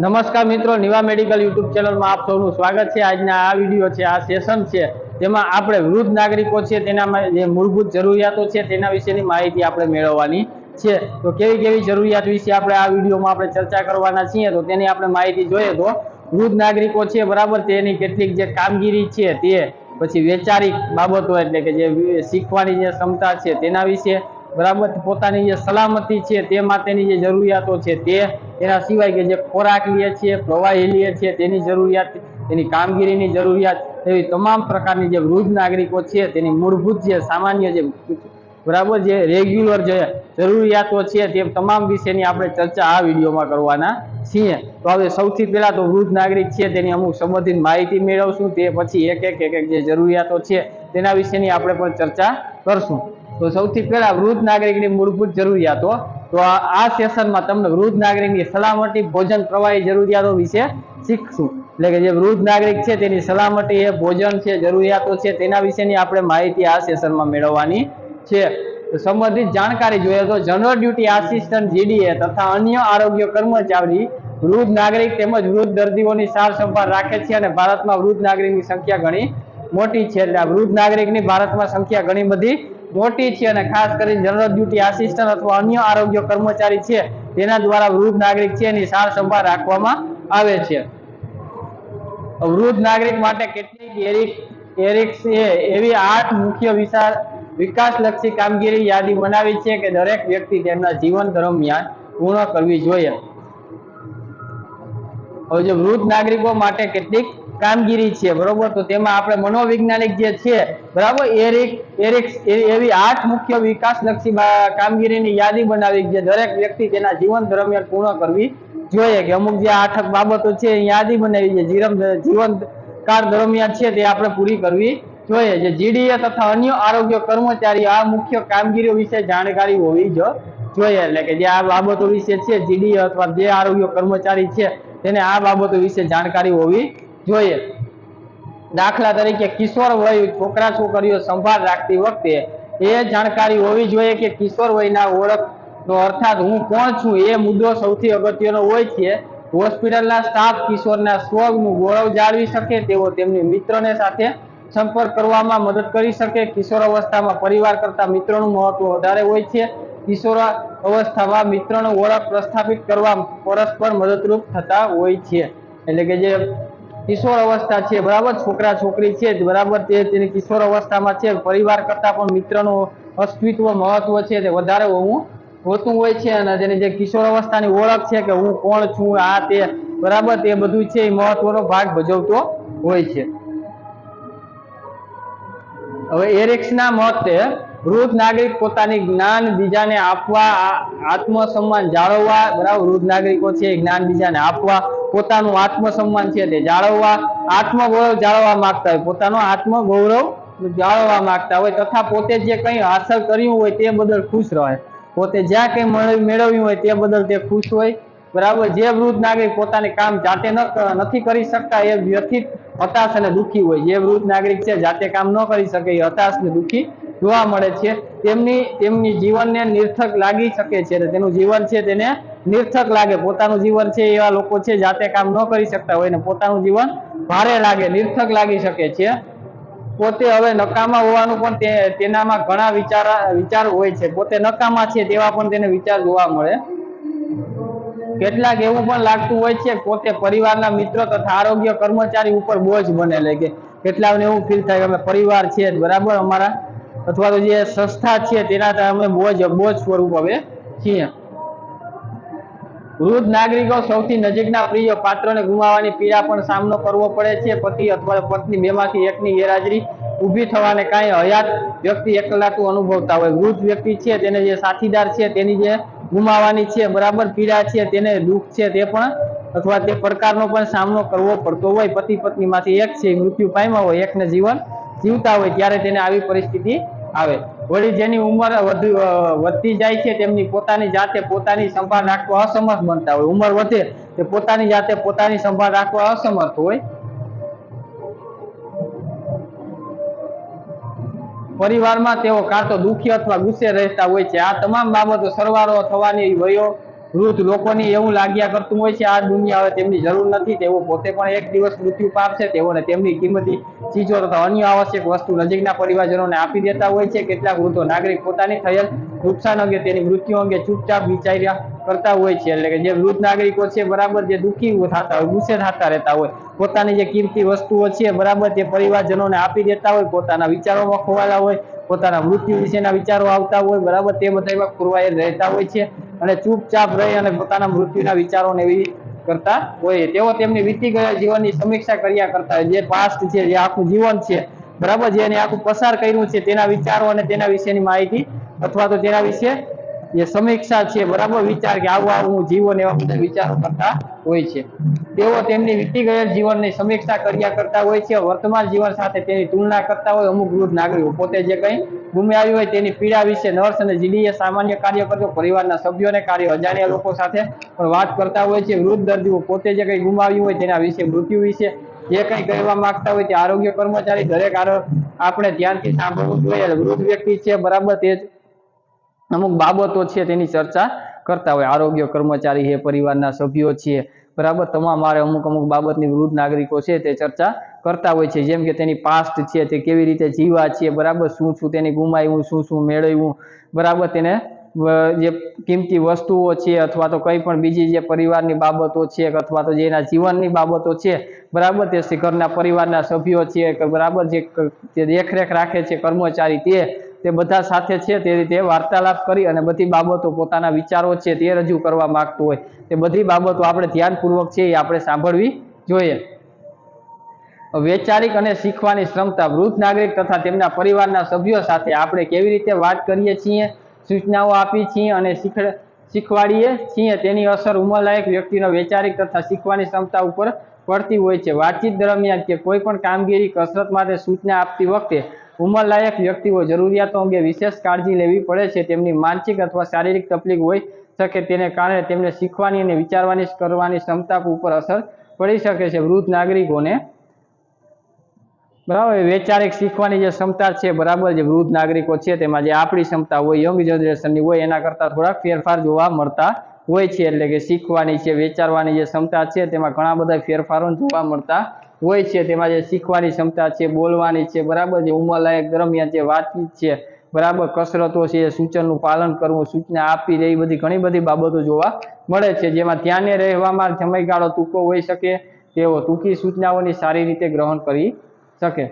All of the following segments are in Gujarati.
નમસ્કાર મિત્રો, નિવા મેડિકલ યુટ્યુબ ચેનલમાં આપ સૌનું સ્વાગત છે. આજના આ વીડિયો છે, આ સેશન છે તેમાં આપણે વૃદ્ધ નાગરિકો છે, તેનામાં જે મૂળભૂત જરૂરિયાતો છે, તેના વિશેની માહિતી આપણે મેળવવાની છે. તો કેવી કેવી જરૂરિયાત વિશે આપણે આ વિડીયોમાં આપણે ચર્ચા કરવાના છીએ, તો તેની આપણે માહિતી જોઈએ તો વૃદ્ધ નાગરિકો છે, બરાબર, તેની કેટલીક જે કામગીરી છે, તે પછી વૈચારિક બાબતો એટલે કે જે શીખવાની જે ક્ષમતા છે, તેના વિશે બરાબર, પોતાની જે સલામતી છે તે માટેની જે જરૂરિયાતો છે તે એના સિવાય કે જે ખોરાક લે છે પ્રવાહી લે છે તેની જરૂરિયાત, તેની કામગીરીની જરૂરિયાત, એવી તમામ પ્રકારની જે વૃદ્ધ નાગરિકો છે તેની મૂળભૂત જે સામાન્ય જે બરાબર જે રેગ્યુલર જે જરૂરિયાતો છે તે તમામ વિશેની આપણે ચર્ચા આ વિડીયોમાં કરવાના છીએ. તો હવે સૌથી પહેલાં તો વૃદ્ધ નાગરિક છે તેની અમુક સંબંધિત માહિતી મેળવશું, તે પછી એક એક એક એક જે જરૂરિયાતો છે તેના વિશેની આપણે પણ ચર્ચા કરશું. તો સૌથી પહેલા વૃદ્ધ નાગરિકની મૂળભૂત જરૂરિયાતો. તો આ સેશનમાં તમને વૃદ્ધ નાગરિકની સલામતી ભોજન પ્રવાહી જરૂરિયાતો વિશે શીખશું. એટલે કે જે વૃદ્ધ નાગરિક છે તેની સલામતી એ ભોજન છે, જરૂરિયાતો છે, તેના વિશેની આપણે માહિતી આ સેશનમાં મેળવવાની છે. તો સંબંધિત જાણકારી જોઈએ તો જનરલ ડ્યુટી આસિસ્ટન્ટ જીડીએ તથા અન્ય આરોગ્ય કર્મચારી વૃદ્ધ નાગરિક તેમજ વૃદ્ધ દર્દીઓની સાર સંભાળ રાખે છે અને ભારતમાં વૃદ્ધ નાગરિકની સંખ્યા ઘણી મોટી છે. એટલે વૃદ્ધ નાગરિકની ભારતમાં સંખ્યા ઘણી બધી મોટી છે અને ખાસ કરીને જનરલ ડ્યુટી આસિસ્ટન્ટ અથવા અન્ય આરોગ્ય કર્મચારી છે, તેના દ્વારા વૃદ્ધ નાગરિક છે એની સાર સંભાળ રાખવામાં આવે છે. વૃદ્ધ નાગરિક માટે કેટલીક એરિક એરિક્સ એવી આઠ મુખ્ય વિચાર વિકાસલક્ષી કામગીરી યાદી બનાવી છે કે દરેક વ્યક્તિ તેમના જીવન દરમિયાન પૂર્ણ કરવી જોઈએ. હવે જે વૃદ્ધ નાગરિકો માટે કેટલીક કામગીરી છે, બરોબર? તો તેમાં આપણે મનોવૈજ્ઞાનિક જે છે, બરાબર? એરિક એરિક્સ એવી આઠ મુખ્ય વિકાસલક્ષી કામગીરીની યાદી બનાવી જે દરેક વ્યક્તિ તેના જીવન દરમિયાન પૂર્ણ કરવી જોઈએ. કે અમુક જે આઠ બાબતો છે યાદી બનાવી છે. જીવન કાળ દરમિયાન છે, તે આપણે પૂરી કરવી જોઈએ. જે જીડીએ તથા અન્ય આરોગ્ય કર્મચારી, આ મુખ્ય કામગીરીઓ વિશે જાણકારી હોવી જોઈએ. એટલે કે જે આ બાબતો વિશે છે, જીડીએ અથવા જે આરોગ્ય કર્મચારી છે, તેને આ બાબતો વિશે જાણકારી હોવી જોઈએ. દાખલા તરીકે કિશોર વય છોકરા છોકરીઓ સંભાળ રાખતી વખતે એ જાણકારી હોવી જોઈએ કે કિશોર વયના ઓળખનો અર્થાત હું કોણ છું? એ મુદ્દો સૌથી અગત્યનો હોય છે. હોસ્પિટલના સ્ટાફ કિશોરના સ્વગનું ગૌરવ જાળવી શકે તેવો તેમની મિત્રને સાથે સંપર્ક કરવામાં મદદ કરી શકે. કિશોર અવસ્થામાં પરિવાર કરતા મિત્રોનું મહત્વ વધારે હોય છે. કિશોર અવસ્થામાં મિત્રોનો ઓળખ પ્રસ્થાપિત કરવા પરસ્પર મદદરૂપ થતા હોય છે. એટલે કે જે કિશોર અવસ્થા છે, બરાબર? છોકરા, છોકરી છે બરાબર? તે તેની કિશોર અવસ્થામાં છે. પરિવાર કરતાં પણ મિત્રનું અસ્તિત્વ મહત્વ છે તે વધારે હોવું હોતું હોય છે અને જેની જે કિશોર અવસ્થાની ઓળખ છે કે હું કોણ છું, આ, તે, બરાબર? તે બધું છે એ મહત્વનો ભાગ ભજવતો હોય છે. હવે એરિક્સના મતે વૃદ્ધ નાગરિક પોતાની જ્ઞાન બીજાને આપવા આત્મસન્માન જાળવવા, બરાબર? વૃદ્ધ નાગરિકો છે જ્ઞાન બીજાને આપવા, પોતાનું આત્મસન્માન છે તે જાળવવા, આત્મગૌરવ જાળવવા માંગતા હોય. પોતાનો આત્મગૌરવ જાળવવા માંગતા હોય તથા પોતે જે કંઈ હાંસલ કર્યું હોય તે બદલ ખુશ રહે. પોતે જ્યાં કંઈ મેળવ- મેળવ્યું હોય તે બદલ તે ખુશ હોય. બરાબર, જે વૃદ્ધ નાગરિક પોતાને કામ જાતે નથી કરી શકતા, એ વ્યથિત, હતાશ અને દુઃખી હોય. જે વૃદ્ધ નાગરિક છે, જાતે કામ ન કરી શકે, એ હતાશ ને દુઃખી જોવા મળે છે. તેમની તેમની જીવનને નિર્થક લાગી શકે છે તેનું જીવન છે તેને નિર્થક લાગે. પોતાનું જીવન છે, એવા લોકો છે, જાતે કામ ન કરી શકતા હોય ને પોતાનું જીવન ભારે લાગે, નિર્થક લાગી શકે છે. પોતે હવે નકામા હોવાનું પણ તેનામાં ઘણા વિચાર વિચાર હોય છે. પોતે નકામા છે તેવા પણ તેને વિચાર જોવા મળે. કેટલાક એવું પણ લાગતું હોય છે પોતે પરિવારના મિત્રો તથા આરોગ્ય કર્મચારી ઉપર બોજ બને એટલે કે કેટલાકને એવું ફીલ થાય અમે પરિવાર છે બરાબર અમારા? અથવા તો જે સંસ્થા છે તેના અમે બોજ બોજ સ્વરૂપ હવે છીએ. વૃદ્ધ નાગરિકો સૌથી નજીકના પ્રિય પાત્રને ગુમાવવાની પીડા પણ સામનો કરવો પડે છે. પતિ અથવા પત્ની બેમાંથી એકની ગેરહાજરી ઊભી થવાને કાંઈ હયાત વ્યક્તિ એકલાતું અનુભવતા હોય. વૃદ્ધ વ્યક્તિ છે, તેને જે સાથીદાર છે, તેની જે ગુમાવવાની છે, બરાબર, પીડા છે, તેને દુઃખ છે તે પણ, અથવા તે પ્રકારનો પણ સામનો કરવો પડતો હોય, પતિ પત્નીમાંથી એક છે, મૃત્યુ પામ્યા હોય, એકને જીવન જીવતા હોય, ત્યારે તેને આવી પરિસ્થિતિ આવે. વળી જેની ઉંમર વધુ વધતી જાય છે, તેમની પોતાની જાતે પોતાની સંભાળ રાખવા અસમર્થ બનતા હોય. ઉંમર વધે, તે પોતાની જાતે પોતાની સંભાળ રાખવા અસમર્થ હોય પરિવારમાં તેઓ કાં તો દુઃખી અથવા ગુસ્સે રહેતા હોય છે. આ તમામ બાબતો સરવાળો થવાની વયો વૃદ્ધ લોકોની એવું લાગ્યા કરતું હોય છે, આ દુનિયા હવે તેમની જરૂર નથી. તેઓ પોતે પણ એક દિવસ મૃત્યુ પામશે. તેઓને તેમની કિંમતી ચીજો તથા અન્ય આવશ્યક વસ્તુ નજીકના પરિવારજનોને આપી દેતા હોય છે. કેટલાક વૃદ્ધો નાગરિક પોતાની થયેલ નુકસાન અંગે તેની મૃત્યુ અંગે ચૂપચાપ વિચાર્યા કરતા હોય છે. એટલે કે જે વૃદ્ધ નાગરિકો છે, બરાબર જે દુઃખી થતા હોય ગુસ્સે થતા રહેતા હોય, પોતાની જે કિંમતી વસ્તુઓ છે, બરાબર તે પરિવારજનોને આપી દેતા હોય, પોતાના વિચારોમાં ખોવાયેલા હોય, પોતાના મૃત્યુ વિશેના વિચારો આવતા હોય, બરાબર તે બધા એવા ખોરવાઈ રહેતા હોય છે. અને ચૂપચાપ રહી અને પોતાના મૃત્યુના વિચારોને એવી કરતા હોય. તેઓ તેમની વીતી ગયા જીવનની સમીક્ષા કર્યા કરતા જે પાસ્ટ છે, જે આખું જીવન છે, બરાબર? જે આખું પસાર કર્યું છે, તેના વિચારો અને તેના વિશેની માહિતી અથવા તો તેના વિશે જે સમીક્ષા છે, બરાબર વિચાર કે આવું આવું હું જીવન એવા બધા વિચારો કરતા હોય છે. તેઓ તેમની વીતી ગયેલ જીવનની સમીક્ષા કર્યા કરતા હોય છે, વર્તમાન જીવન સાથે તેની તુલના કરતા હોય, અમુક વૃદ્ધ નાગરિકો પોતે જે કંઈ ગુમાવ્યું હોય તેની પીડા વિશે નર્સ અને જીડીએ સામાન્ય કાર્ય કરતો પરિવારના સભ્યોને કાર્ય અજાણ્યા લોકો સાથે પણ વાત કરતા હોય છે. વૃદ્ધ દર્દીઓ પોતે જે કંઈ ગુમાવ્યું હોય તેના વિશે, મૃત્યુ વિશે જે કંઈ કહેવા માંગતા હોય તે આરોગ્ય કર્મચારી, દરેક આપણે ધ્યાનથી સાંભળવું જોઈએ. વૃદ્ધ વ્યક્તિ છે, બરાબર તે અમુક બાબતો છે તેની ચર્ચા કરતા હોય. આરોગ્ય કર્મચારી છે, પરિવારના સભ્યો છે, બરાબર? તમામ મારે અમુક અમુક બાબતની વૃદ્ધ નાગરિકો છે તે ચર્ચા કરતા હોય છે. જેમ કે તેની પાસ્ટ છે, તે કેવી રીતે જીવા છે, બરાબર? શું શું તેની ગુમાવ્યું, શું શું મેળવ્યું, બરાબર? તેને જે કિંમતી વસ્તુઓ છે અથવા તો કંઈ પણ બીજી જે પરિવારની બાબતો છે અથવા તો જે એના જીવનની બાબતો છે, બરાબર? તે ઘરના પરિવારના સભ્યો છે, કે બરાબર? જે દેખરેખ રાખે છે કર્મચારી તે તે બધા સાથે છે તે રીતે વાર્તાલાપ કરી અને બધી બાબતો પોતાના વિચારો છે તે રજૂ કરવા માગતું હોય. તે બધી બાબતો આપણે ધ્યાનપૂર્વક છે એ આપણે સાંભળવી જોઈએ. વૈચારિક અને શીખવાની ક્ષમતા વૃદ્ધ નાગરિક તથા તેમના પરિવારના સભ્યો સાથે આપણે કેવી રીતે વાત કરીએ છીએ, સૂચનાઓ આપી છીએ અને શીખ- શીખવાડીએ છીએ તેની અસર ઉંમરલાયક વ્યક્તિનો વૈચારિક તથા શીખવાની ક્ષમતા ઉપર પડતી હોય છે. વાતચીત દરમિયાન કે કોઈ પણ કામગીરી કસરત માટે સૂચના આપતી વખતે ઉંમરલાયક વ્યક્તિઓ જરૂરિયાતો અંગે વિશેષ કાળજી લેવી પડે છે. તેમની માનસિક અથવા શારીરિક તકલીફ હોઈ શકે તેને કારણે તેમને શીખવાની અને વિચારવાની કરવાની ક્ષમતા ઉપર અસર પડી શકે છે. વૃદ્ધ નાગરિકોને બરાબર વૈચારિક શીખવાની જે ક્ષમતા છે, બરાબર જે વૃદ્ધ નાગરિકો છે, તેમાં જે આપણી ક્ષમતા હોય, યંગ જનરેશનની હોય, એના કરતાં થોડાક ફેરફાર જોવા મળતા હોય છે. એટલે કે શીખવાની છે, વિચારવાની જે ક્ષમતા છે, તેમાં ઘણા બધા ફેરફારો જોવા મળતા હોય છે, તેમાં જે શીખવાની ક્ષમતા છે, બોલવાની છે, બરાબર જે ઉંમરલાયક દરમિયાન જે વાતચીત છે, બરાબર કસરતો છે સૂચનનું પાલન કરવું, સૂચના આપી એ બધી ઘણી બધી બાબતો જોવા મળે છે. જેમાં ધ્યાને રહેવામાં સમયગાળો ટૂંકો હોઈ શકે, તેઓ ટૂંકી સૂચનાઓની સારી રીતે ગ્રહણ કરી શકે.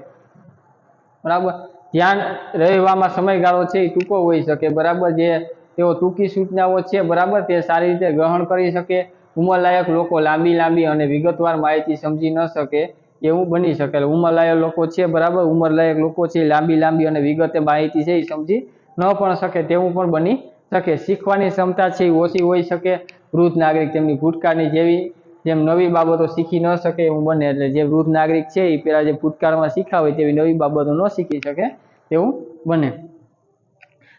બરાબર? ધ્યાન રહેવામાં સમયગાળો છે, એ ટૂંકો હોઈ શકે, બરાબર જે તેઓ ટૂંકી સૂચનાઓ છે, બરાબર, તે સારી રીતે ગ્રહણ કરી શકે. ઉંમરલાયક લોકો લાંબી લાંબી અને વિગતવાર માહિતી સમજી ન શકે. એવું બની શકે. ઉંમર ઉંમરલાયક લોકો છે, બરાબર? ઉંમરલાયક લોકો છે, લાંબી લાંબી અને વિગતે માહિતી છે એ સમજી ન પણ શકે તેવું પણ બની શકે. શીખવાની ક્ષમતા છે એ ઓછી હોઈ શકે. વૃદ્ધ નાગરિક તેમની ભૂતકાળની જેવી, જેમ નવી બાબતો શીખી ન શકે એવું બને. એટલે જે વૃદ્ધ નાગરિક છે એ પેલા જે ભૂતકાળમાં શીખ્યા હોય તેવી નવી બાબતો ન શીખી શકે તેવું બને.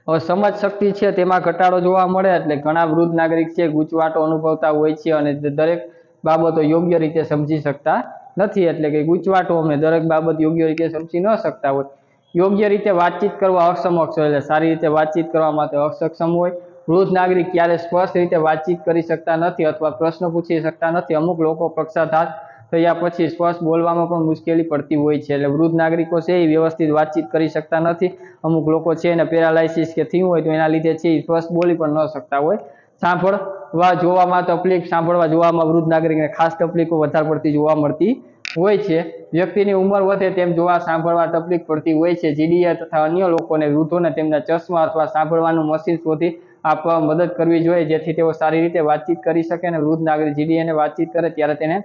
હવે સમજ શક્તિ છે, તેમાં ઘટાડો જોવા મળે. એટલે ઘણા વૃદ્ધ નાગરિક છે, ગૂંચવાટો અનુભવતા હોય છે અને દરેક બાબતો યોગ્ય રીતે સમજી શકતા નથી એટલે કે ગૂંચવાટો અમે દરેક બાબત યોગ્ય રીતે સમજી ન શકતા હોય. યોગ્ય રીતે વાતચીત કરવા અસમક્ષ હોય એટલે સારી રીતે વાતચીત કરવા માટે અસક્ષમ હોય. વૃદ્ધ નાગરિક ક્યારે સ્પષ્ટ રીતે વાતચીત કરી શકતા નથી અથવા પ્રશ્ન પૂછી શકતા નથી. અમુક લોકો પક્ષાઘાત થયા પછી સ્પષ્ટ બોલવામાં પણ મુશ્કેલી પડતી હોય છે એટલે વૃદ્ધ નાગરિકો છે એ વ્યવસ્થિત વાતચીત કરી શકતા નથી. અમુક લોકો છે એને પેરાલાઇસિસ કે થયું હોય તો એના લીધે છે એ સ્પષ્ટ બોલી પણ ન શકતા હોય. સાંભળવા જોવામાં તકલીફ સાંભળવા જોવામાં વૃદ્ધ નાગરિકને ખાસ તકલીફો વધારે પડતી જોવા મળતી હોય છે. વ્યક્તિની ઉંમર વધે તેમ જોવા સાંભળવા તકલીફ પડતી હોય છે. જીડીએ તથા અન્ય લોકોને વૃદ્ધોને તેમના ચશ્મા અથવા સાંભળવાનું મશીન શોધી આપવા મદદ કરવી જોઈએ, જેથી તેઓ સારી રીતે વાતચીત કરી શકે અને વૃદ્ધ નાગરિક જીડીએને વાતચીત કરે ત્યારે તેને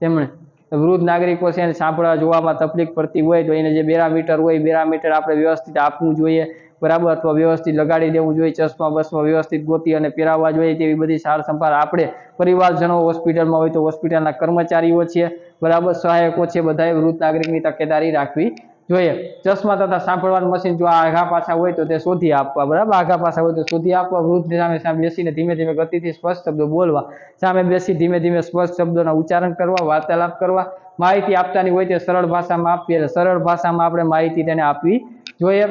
તેમણે વૃદ્ધ નાગરિકો છે એને સાંભળવા જોવામાં તકલીફ પડતી હોય તો એને જે બેરામીટર હોય બેરામીટર આપણે વ્યવસ્થિત આપવું જોઈએ. બરાબર? અથવા વ્યવસ્થિત લગાડી દેવું જોઈએ, ચશ્મા બસમાં વ્યવસ્થિત ગોતી અને પહેરાવવા જોઈએ તેવી બધી સાર સંભાળ આપણે પરિવારજનો હોસ્પિટલમાં હોય તો હોસ્પિટલના કર્મચારીઓ છે, બરાબર? સહાયકો છે, બધાએ વૃદ્ધ નાગરિકની તકેદારી રાખવી જોઈએ. ચશ્મા તથા સાંભળવાનું મશીન જો આઘા પાછા હોય તો તે શોધી આપવા, બરાબર? આઘા પાછા હોય તો શોધી આપવા, વૃદ્ધ સામે સામે બેસીને ધીમે ધીમે ગતિથી સ્પષ્ટ શબ્દો બોલવા, સામે બેસી ધીમે ધીમે સ્પષ્ટ શબ્દોના ઉચ્ચારણ કરવા, વાર્તાલાપ કરવા, માહિતી આપતાની હોય તે સરળ ભાષામાં આપવી, એટલે સરળ ભાષામાં આપણે માહિતી તેને આપવી જોઈએ.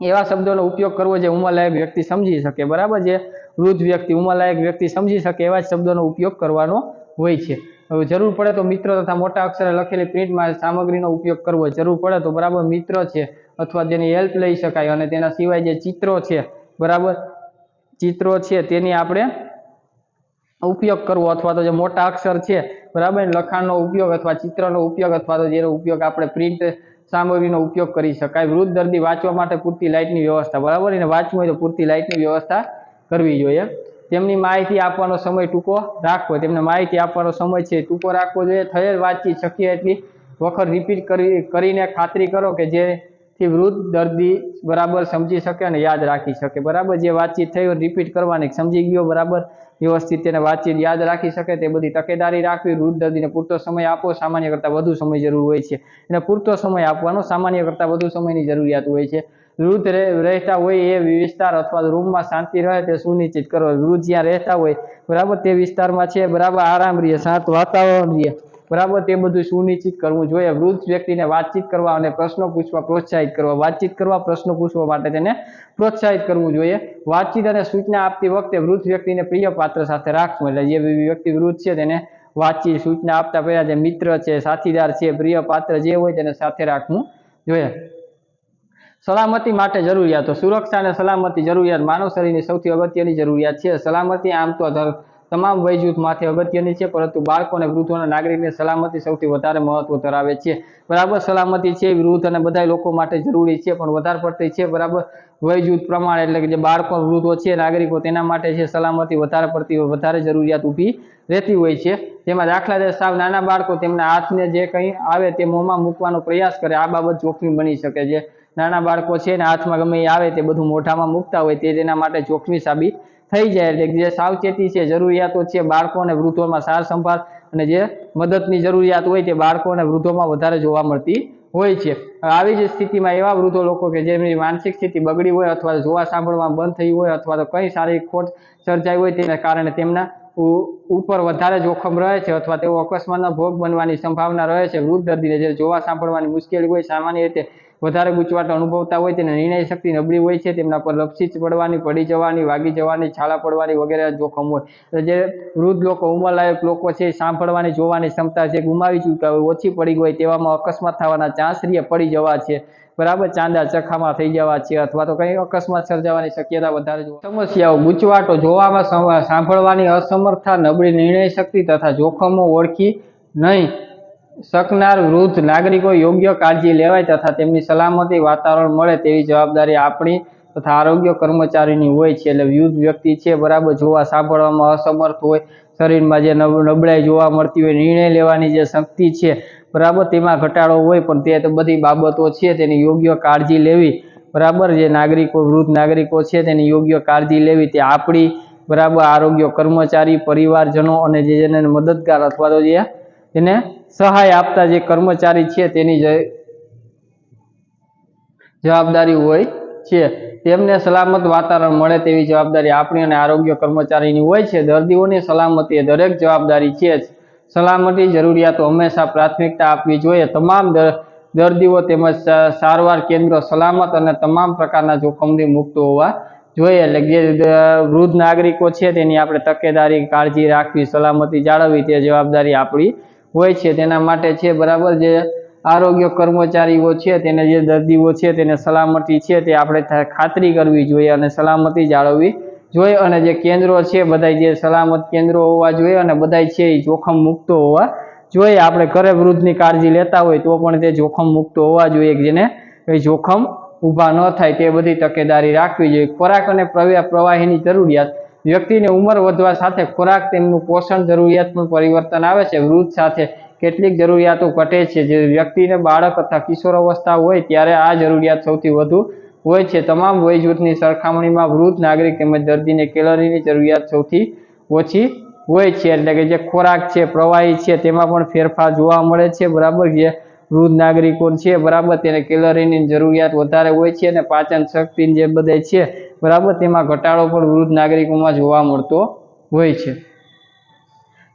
એવા શબ્દોનો ઉપયોગ કરવો જે ઉંમરલાયક વ્યક્તિ સમજી શકે, બરાબર જે વૃદ્ધ વ્યક્તિ, ઉંમરલાયક વ્યક્તિ સમજી શકે એવા જ શબ્દોનો ઉપયોગ કરવાનો હોય છે. જરૂર પડે તો મિત્રો તથા મોટા અક્ષરે લખેલી પ્રિન્ટમાં સામગ્રીનો ઉપયોગ કરવો જરૂર પડે તો બરાબર મિત્ર છે, અથવા તેની હેલ્પ લઈ શકાય અને તેના સિવાય જે ચિત્રો છે, બરાબર? ચિત્રો છે તેની આપણે ઉપયોગ કરવો અથવા તો જે મોટા અક્ષર છે, બરાબર? લખાણનો ઉપયોગ અથવા ચિત્રનો ઉપયોગ અથવા તો જેનો ઉપયોગ આપણે પ્રિન્ટ સામગ્રીનો ઉપયોગ કરી શકાય. વૃદ્ધ દર્દી વાંચવા માટે પૂરતી લાઇટની વ્યવસ્થા, બરાબર? એને વાંચવું હોય તો પૂરતી લાઇટની વ્યવસ્થા કરવી જોઈએ. તેમની માહિતી આપવાનો સમય ટૂંકો રાખવો તેમને માહિતી આપવાનો સમય છે ટૂંકો રાખવો જોઈએ. થયેલ વાતચીત શક્ય એટલી વખત રિપીટ કરી, કરીને ખાતરી કરો કે જેથી વૃદ્ધ દર્દી બરાબર સમજી શકે અને યાદ રાખી શકે. બરાબર જે વાતચીત થઈ હોય રિપીટ કરવાની, સમજી ગયો, બરાબર? વ્યવસ્થિત તેને વાતચીત યાદ રાખી શકે, તે બધી તકેદારી રાખવી, વૃદ્ધ દર્દીને પૂરતો સમય આપો, સામાન્ય કરતાં વધુ સમય જરૂર હોય છે. એને પૂરતો સમય આપવાનો, સામાન્ય કરતાં વધુ સમયની જરૂરિયાત હોય છે. વૃદ્ધ રહે- રહેતા હોય એ વિસ્તાર અથવા રૂમમાં શાંતિ રહે, તે સુનિશ્ચિત કરો. વૃદ્ધ જ્યાં રહેતા હોય, બરાબર તે વિસ્તારમાં છે, બરાબર આરામ રહે શાંત વાતાવરણ રહે બરાબર? તે બધું સુનિશ્ચિત કરવું જોઈએ. વૃદ્ધ વ્યક્તિને વાતચીત કરવા અને પ્રશ્નો પૂછવા, પ્રોત્સાહિત કરવા. વાતચીત કરવા, પ્રશ્નો પૂછવા માટે તેને પ્રોત્સાહિત કરવું જોઈએ. વાતચીત અને સૂચના આપતી વખતે વૃદ્ધ વ્યક્તિને પ્રિય પાત્ર સાથે રાખવું. એટલે જે વ્યક્તિ વૃદ્ધ છે તેને વાતચીત, સૂચના આપતા પહેલા જે મિત્ર છે, સાથીદાર છે, પ્રિય પાત્ર જે હોય તેને સાથે રાખવું જોઈએ. સલામતી માટે જરૂરિયાતો. સુરક્ષા અને સલામતી જરૂરિયાત. માનવ શરીરની સૌથી અગત્યની જરૂરિયાત છે. સલામતી આમ તો તમામ વય જૂથ માટે અગત્યની છે, પરંતુ બાળકો અને વૃદ્ધો અને નાગરિકની સલામતી સૌથી વધારે મહત્વ ધરાવે છે. બરાબર, સલામતી છે, વૃદ્ધ અને બધા લોકો માટે જરૂરી છે, પણ વધારે પડતી છે, બરાબર. વય જૂથ પ્રમાણે એટલે કે જે બાળકો વૃદ્ધો છે, નાગરિકો તેના માટે છે સલામતી વધારે પડતી વધારે જરૂરિયાત ઊભી રહેતી હોય છે. તેમાં દાખલા તરીકે સાવ નાના બાળકો તેમના હાથને જે કંઈ આવે તે મોંમાં મૂકવાનો પ્રયાસ કરે, આ બાબત જોખમી બની શકે છે. નાના બાળકો છે ને હાથમાં ગમે આવે તે બધું મોઢામાં મૂકતા હોય તે તેના માટે જોખમી સાબિત થઈ જાય એટલે જે સાવચેતી છે, જરૂરિયાતો છે, બાળકો અને વૃદ્ધોમાં સાર સંભાળ અને જે મદદની જરૂરિયાત હોય તે બાળકો અને વૃદ્ધોમાં વધારે જોવા મળતી હોય છે. આવી જ સ્થિતિમાં એવા વૃદ્ધો લોકો કે જેમની માનસિક સ્થિતિ બગડી હોય અથવા જોવા સાંભળવામાં બંધ થઈ હોય અથવા તો કંઈ સારી ખોટ સર્જાઈ હોય તેના કારણે તેમના ઉપર વધારે જોખમ રહે છે અથવા તેઓ અકસ્માતનો ભોગ બનવાની સંભાવના રહે છે. વૃદ્ધ દર્દીને જે જોવા સાંભળવાની મુશ્કેલી હોય, સામાન્ય રીતે વધારે ગૂંચવાટ અનુભવતા હોય તેને નિર્ણય શક્તિ નબળી હોય છે, તેમના પર લપસી પડવાની, પડી જવાની, વાગી જવાની, છાલા પડવાની વગેરે જોખમ હોય. જે વૃદ્ધ લોકો, ઉંમરલાયક લોકો છે, સાંભળવાની, જોવાની ક્ષમતા છે, ગુમાવી ચૂક્યા હોય, ઓછી પડી હોય, તેવામાં અકસ્માત થવાના ચાન્સ રહે પડી જવા છે. બરાબર, ચાંદા ચખામાં થઈ જવા છે, અથવા તો કંઈ અકસ્માત સર્જાવાની શક્યતા વધારે સમસ્યાઓ, ગૂંચવાટો જોવામાં સાંભળવાની અસમર્થતા, નબળી નિર્ણય શક્તિ તથા જોખમો ઓળખી નહીં. શકનાર વૃદ્ધ નાગરિકો યોગ્ય કાળજી લેવાય તથા તેમની સલામતી વાતાવરણ મળે તેવી જવાબદારી આપણી તથા આરોગ્ય કર્મચારીની હોય છે. એટલે વૃદ્ધ વ્યક્તિ છે, બરાબર જોવા સાંભળવામાં અસમર્થ હોય, શરીરમાં જે નબ- નબળાઈ જોવા મળતી હોય, નિર્ણય લેવાની જે શક્તિ છે, બરાબર તેમાં ઘટાડો હોય, પણ તે તો બધી બાબતો છે, તેની યોગ્ય કાળજી લેવી, બરાબર જે નાગરિકો, વૃદ્ધ નાગરિકો છે, તેની યોગ્ય કાળજી લેવી, તે આપણી, બરાબર આરોગ્ય કર્મચારી, પરિવારજનો અને જે જેને મદદગાર અથવા તો જે, એને સહાય આપતા જે કર્મચારી છે તેની જવાબદારી હોય છે. તેમને સલામત વાતાવરણ મળે તેવી જવાબદારી આપણી અને આરોગ્ય કર્મચારીની હોય છે. દર્દીઓની સલામતી એ દરેક જવાબદારી છે જ. સલામતી જરૂરિયાતો હંમેશા પ્રાથમિકતા આપવી જોઈએ. તમામ દર્દીઓ તેમજ સારવાર કેન્દ્રો સલામત અને તમામ પ્રકારના જોખમથી મુક્ત હોવા જોઈએ. એટલે જે વૃદ્ધ નાગરિકો છે તેની આપણે તકેદારી, કાળજી રાખવી, સલામતી જાળવવી તે જવાબદારી આપણી હોય છે, તેના માટે છે, બરાબર જે આરોગ્ય કર્મચારીઓ છે, તેને જે દર્દીઓ છે, તેને સલામતી છે, તે આપણે ખાતરી કરવી જોઈએ અને સલામતી જાળવવી જોઈએ. અને જે કેન્દ્રો છે, બધાય જે સલામત કેન્દ્રો હોવા જોઈએ અને બધાય છે, એ જોખમ મુક્ત હોવા જોઈએ. આપણે ઘરે વૃદ્ધની કાળજી લેતા હોય તો પણ તે જોખમ મુક્ત હોવા જોઈએ જેને કંઈ જોખમ ઊભા ન થાય, તે બધી તકેદારી રાખવી જોઈએ. ખોરાક અને પ્રવાહીની જરૂરિયાત વ્યક્તિની ઉંમર વધવા સાથે ખોરાક તેમનું પોષણ જરૂરિયાતમાં પરિવર્તન આવે છે. વૃદ્ધ સાથે કેટલીક જરૂરિયાતો ઘટે છે. જે વ્યક્તિને બાળક અથવા કિશોર અવસ્થા હોય ત્યારે આ જરૂરિયાત સૌથી વધુ હોય છે. તમામ વય જૂથની સરખામણીમાં વૃદ્ધ નાગરિક તેમજ દર્દીને કેલરીની જરૂરિયાત સૌથી ઓછી હોય છે. એટલે કે જે ખોરાક છે, પ્રવાહી છે, તેમાં પણ ફેરફાર જોવા મળે છે. બરાબર? જે વૃદ્ધ નાગરિકો છે, બરાબર? તેને કેલરીની જરૂરિયાત વધારે હોય છે અને પાચન શક્તિ જે બધે છે બરાબર? તેમાં ઘટાડો પણ વૃદ્ધ નાગરિકોમાં જોવા મળતો હોય છે.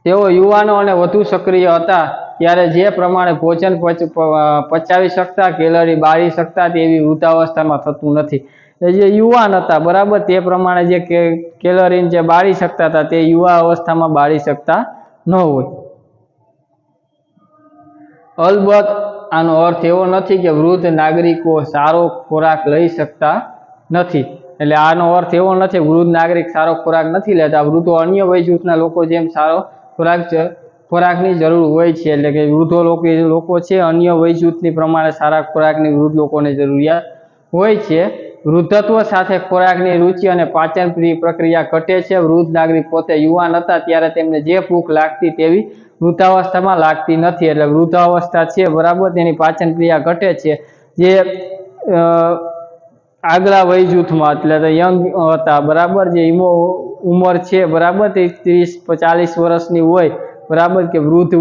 તેઓ યુવાનો અને વધુ સક્રિય હતા ત્યારે જે પ્રમાણે ભોજન પચ- પચાવી શકતા, કેલરી બાળી શકતા તેવી વૃદ્ધાવસ્થામાં થતું નથી. જે યુવાન હતા, બરાબર? તે પ્રમાણે જે કે- કેલરી જે બાળી શકતા હતા, તે યુવા અવસ્થામાં બાળી શકતા ન હોય. અલબત્ત, આનો અર્થ એવો નથી કે વૃદ્ધ નાગરિકો સારો ખોરાક લઈ શકતા નથી. એટલે આનો અર્થ એવો નથી, વૃદ્ધ નાગરિક સારો ખોરાક નથી લેતા. વૃદ્ધો અન્ય વય જૂથના લોકો જેમ સારો ખોરાક ખોરાકની જરૂર હોય છે. એટલે કે વૃદ્ધો લોકો લોકો છે, અન્ય વય જૂથની પ્રમાણે સારા ખોરાકની વૃદ્ધ લોકોને જરૂરિયાત હોય છે. વૃદ્ધત્વ સાથે ખોરાકની રુચિ અને પાચન પ્રક્રિયા ઘટે છે. વૃદ્ધ નાગરિક પોતે યુવાન હતા ત્યારે તેમને જે ભૂખ લાગતી તેવી વૃદ્ધાવસ્થામાં લાગતી નથી. એટલે વૃદ્ધાવસ્થા છે, બરાબર, તેની પાચન ક્રિયા ઘટે છે. જે આગલા વય જૂથમાં એટલે તો યંગ હતા, બરાબર જે ઈમો ઉંમર છે, બરાબર તે ત્રીસ ચાલીસ વર્ષની હોય, બરાબર કે વૃદ્ધ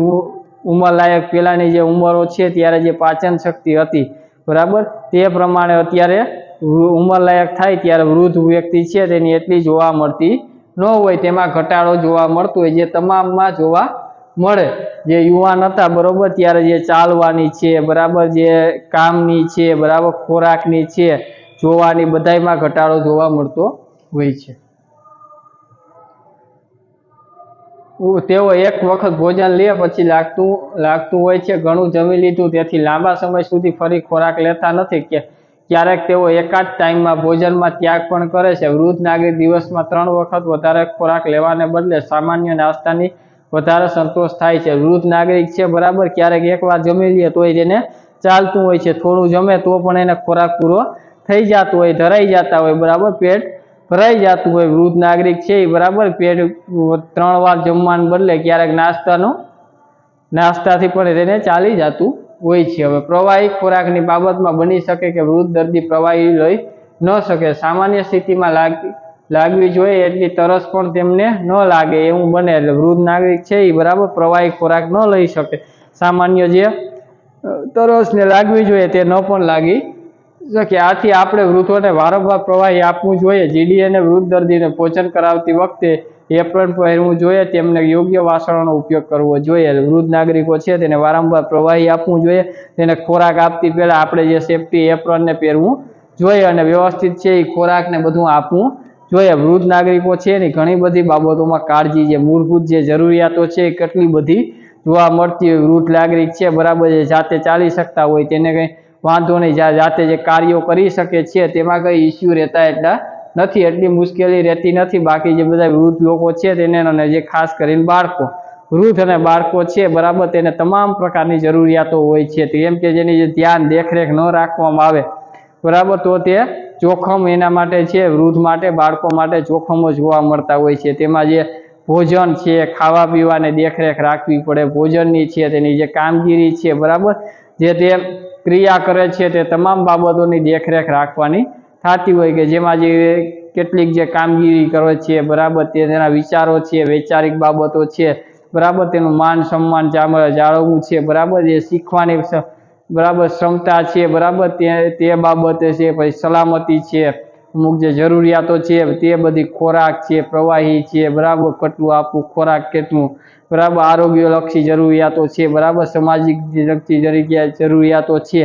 ઉંમરલાયક પહેલાંની જે ઉંમરો છે, ત્યારે જે પાચન શક્તિ હતી, બરાબર? તે પ્રમાણે અત્યારે વૃ- ઉંમર થાય, ત્યારે વૃદ્ધ વ્યક્તિ છે, તેની એટલી જોવા મળતી ન હોય, તેમાં ઘટાડો જોવા મળતો હોય, જે તમામમાં જોવા મળે. જે યુવાન હતા, બરાબર, ત્યારે જે ચાલવાની છે, બરાબર, જે કામની છે, બરાબર, ખોરાકની છે જોવાની બધાયમાં ઘટાડો જોવા મળતો હોય છે. તેઓ એક વખત ભોજન લે, પછી લાગતું લાગતું હોય છે, ઘણું જમી લીધું, તેથી લાંબા સમય સુધી ફરી ખોરાક લેતા નથી કે, ક્યારેક તેઓ એકાદ ટાઈમમાં ભોજનમાં ત્યાગ પણ કરે છે. વૃદ્ધ નાગરિક દિવસમાં ત્રણ વખત વધારે ખોરાક લેવાને બદલે સામાન્ય નાસ્તાની વધારે સંતોષ થાય છે. વૃદ્ધ નાગરિક છે, બરાબર, ક્યારેક એકવાર જમી લે, તોય તેને ચાલતું હોય છે. થોડું જમે, તો પણ એને ખોરાક પૂરો થઈ જતું હોય, ધરાઈ જતા હોય, બરાબર? પેટ ભરાઈ જતું હોય, વૃદ્ધ નાગરિક છે એ, બરાબર? પેટ ત્રણ વાર જમવાને બદલે ક્યારેક નાસ્તાનો, નાસ્તાથી પણ તેને ચાલી જતું હોય છે. હવે પ્રવાહી ખોરાકની બાબતમાં બની શકે કે વૃદ્ધ દર્દી પ્રવાહી લઈ ન શકે. સામાન્ય સ્થિતિમાં લાગ, લાગવી જોઈએ, એટલી તરસ પણ તેમને ન લાગે. એવું બને એટલે વૃદ્ધ નાગરિક છે એ, બરાબર? પ્રવાહી ખોરાક ન લઈ શકે. સામાન્ય જે તરસને લાગવી જોઈએ તે ન પણ લાગી શકે આથી આપણે વૃદ્ધોને વારંવાર પ્રવાહી આપવું જોઈએ. જીડી અને વૃદ્ધ દર્દીને ભોજન કરાવતી વખતે એપ્રન પહેરવું જોઈએ. તેમને યોગ્ય વાસણોનો ઉપયોગ કરવો જોઈએ. વૃદ્ધ નાગરિકો છે તેને વારંવાર પ્રવાહી આપવું જોઈએ. તેને ખોરાક આપતી પહેલાં આપણે જે સેફટી એપ્રનને પહેરવું જોઈએ અને વ્યવસ્થિત છે એ ખોરાકને બધું આપવું જોઈએ. વૃદ્ધ નાગરિકો છે એની ઘણી બધી બાબતોમાં કાળજી જે મૂળભૂત જે જરૂરિયાતો છે કેટલી બધી જોવા મળતી હોય. વૃદ્ધ નાગરિક છે, બરાબર જે જાતે ચાલી શકતા હોય. તેને કંઈ વાંધો નહીં જાતે જે કાર્યો કરી શકે છે તેમાં કંઈ ઇસ્યુ રહેતા એટલા નથી. એટલી મુશ્કેલી રહેતી નથી. બાકી જે બધા વૃદ્ધ લોકો છે તેને અને જે ખાસ કરીને બાળકો, વૃદ્ધ અને બાળકો છે, બરાબર, તેને તમામ પ્રકારની જરૂરિયાતો હોય છે. તો એમ કે જેની જે ધ્યાન, દેખરેખ ન રાખવામાં આવે, બરાબર, તો તે જોખમ એના માટે છે, વૃદ્ધ માટે, બાળકો માટે જોખમો જોવા મળતા હોય છે. તેમાં જે ભોજન છે, ખાવા પીવાને દેખરેખ રાખવી પડે. ભોજનની છે, તેની જે કામગીરી છે, બરાબર, જે તે ક્રિયા કરે છે તે તમામ બાબતોની દેખરેખ રાખવાની થતી હોય કે જેમાં જે કેટલીક જે કામગીરી કરે છે, બરાબર તેના વિચારો છે, વૈચારિક બાબતો છે, બરાબર તેનું માન સન્માન જાળવવું છે, બરાબર જે શીખવાની બરાબર ક્ષમતા છે, બરાબર તે તે બાબતે છે, પછી સલામતી છે, અમુક જે જરૂરિયાતો છે તે બધી ખોરાક છે, પ્રવાહી છે, બરાબર કેટલું આપવું, ખોરાક કેટલું બરાબર આરોગ્યલક્ષી જરૂરિયાતો છે, બરાબર સામાજિક લક્ષી જરૂરિયાતો છે,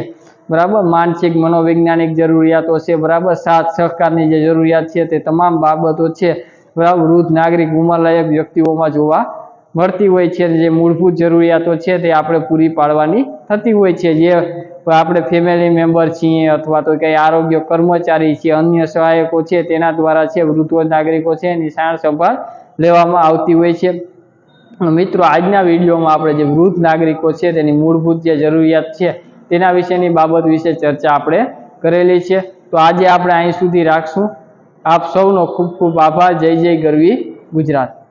બરાબર માનસિક મનોવૈજ્ઞાનિક જરૂરિયાતો છે, બરાબર સાથ સહકારની જે જરૂરિયાત છે તે તમામ બાબતો છે, બરાબર વૃદ્ધ નાગરિક ઉંમરલાયક વ્યક્તિઓમાં જોવા મળતી હોય છે, જે મૂળભૂત જરૂરિયાતો છે તે આપણે પૂરી પાડવાની થતી હોય છે, જે આપણે ફેમિલી મેમ્બર છીએ અથવા તો કંઈ આરોગ્ય કર્મચારી છે અન્ય સહાયકો છે, તેના દ્વારા છે, વૃદ્ધ નાગરિકો છે એની સાર સંભાળ લેવામાં આવતી હોય છે. મિત્રો, આજના વિડીયોમાં આપણે જે વૃદ્ધ નાગરિકો છે, તેની મૂળભૂત જે જરૂરિયાત છે, તેના વિશેની બાબત વિશે ચર્ચા આપણે કરેલી છે. તો આજે આપણે અહીં સુધી રાખશું. આપ સૌનો ખૂબ ખૂબ આભાર. જય જય ગરવી ગુજરાત.